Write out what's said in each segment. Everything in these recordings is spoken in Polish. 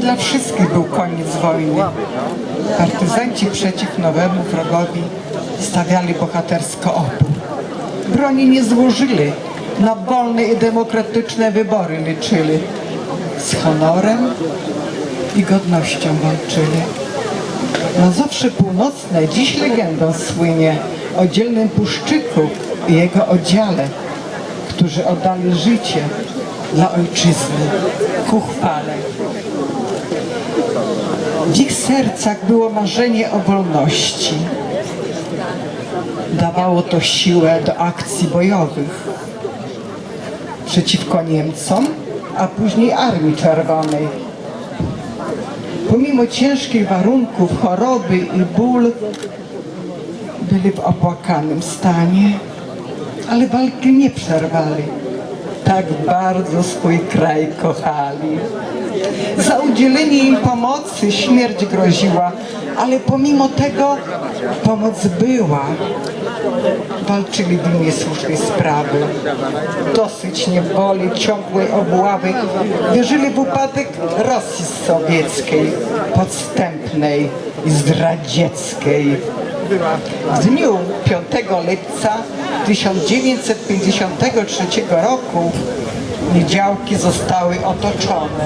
dla wszystkich był koniec wojny. Partyzanci przeciw nowemu wrogowi stawiali bohatersko opór. Broni nie złożyli, na wolne i demokratyczne wybory liczyli. Z honorem i godnością walczyli. Mazowsze Północne dziś legendą słynie o dzielnym Puszczyku i jego oddziale, którzy oddali życie dla ojczyzny ku chwale. W ich sercach było marzenie o wolności. Dawało to siłę do akcji bojowych przeciwko Niemcom, a później Armii Czerwonej. Pomimo ciężkich warunków, choroby i ból, byli w opłakanym stanie, ale walki nie przerwali. Tak bardzo swój kraj kochali. Za udzielenie im pomocy śmierć groziła, ale pomimo tego pomoc była. Walczyli w imię słusznej sprawy. Dosyć niewoli, ciągłej obławy. Wierzyli w upadek Rosji sowieckiej, podstępnej i zdradzieckiej. W dniu 5 lipca 1953 roku niedziałki zostały otoczone.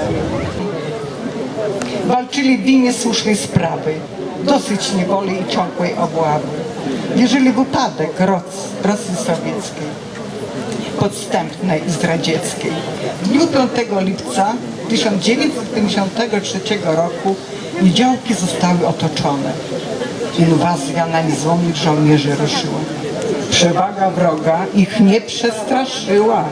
Walczyli w imię słusznej sprawy, dosyć niewoli i ciągłej obławy. Wierzyli w upadek Ros- Rosji Sowieckiej, podstępnej i zdradzieckiej. W dniu 5 lipca 1953 roku niedziałki zostały otoczone. Inwazja na niezłomnych żołnierzy ruszyła. Przewaga wroga ich nie przestraszyła.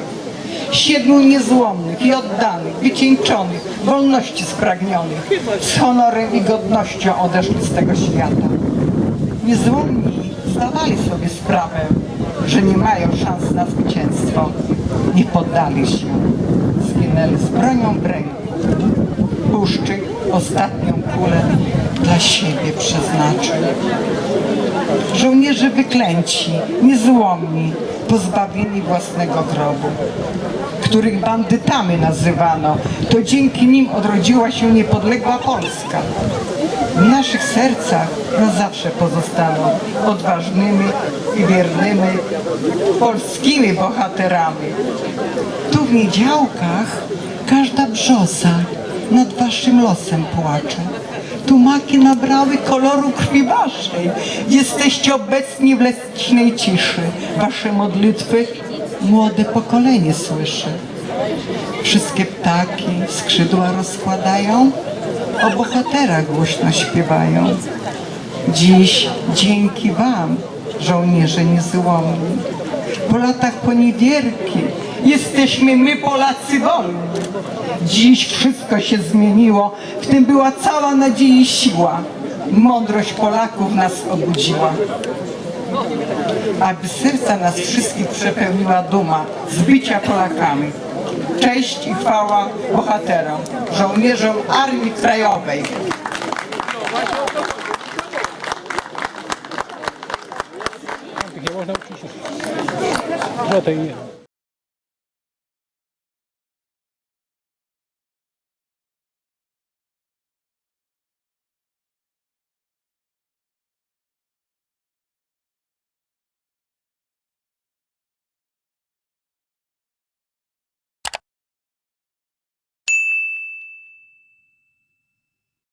Siedmiu niezłomnych i oddanych, wycieńczonych, wolności spragnionych, z honorem i godnością odeszli z tego świata. Niezłomni zdawali sobie sprawę, że nie mają szans na zwycięstwo. Nie poddali się. Zginęli z bronią w ręku. Ostatnią kulę dla siebie przeznaczył. Żołnierze wyklęci, niezłomni, pozbawieni własnego grobu, których bandytami nazywano, to dzięki nim odrodziła się niepodległa Polska. W naszych sercach na zawsze pozostaną odważnymi i wiernymi polskimi bohaterami. Tu w niedziałkach każda brzoza nad waszym losem płacze. Tu maki nabrały koloru krwi waszej. Jesteście obecni w leśnej ciszy. Wasze modlitwy młode pokolenie słyszy. Wszystkie ptaki skrzydła rozkładają, o bohaterach głośno śpiewają. Dziś dzięki wam, żołnierze niezłomni, po latach poniewierki jesteśmy my Polacy wolni. Dziś wszystko się zmieniło, w tym była cała nadzieja i siła. Mądrość Polaków nas obudziła. Aby serca nas wszystkich przepełniła duma z bycia Polakami. Cześć i chwała bohaterom, żołnierzom Armii Krajowej.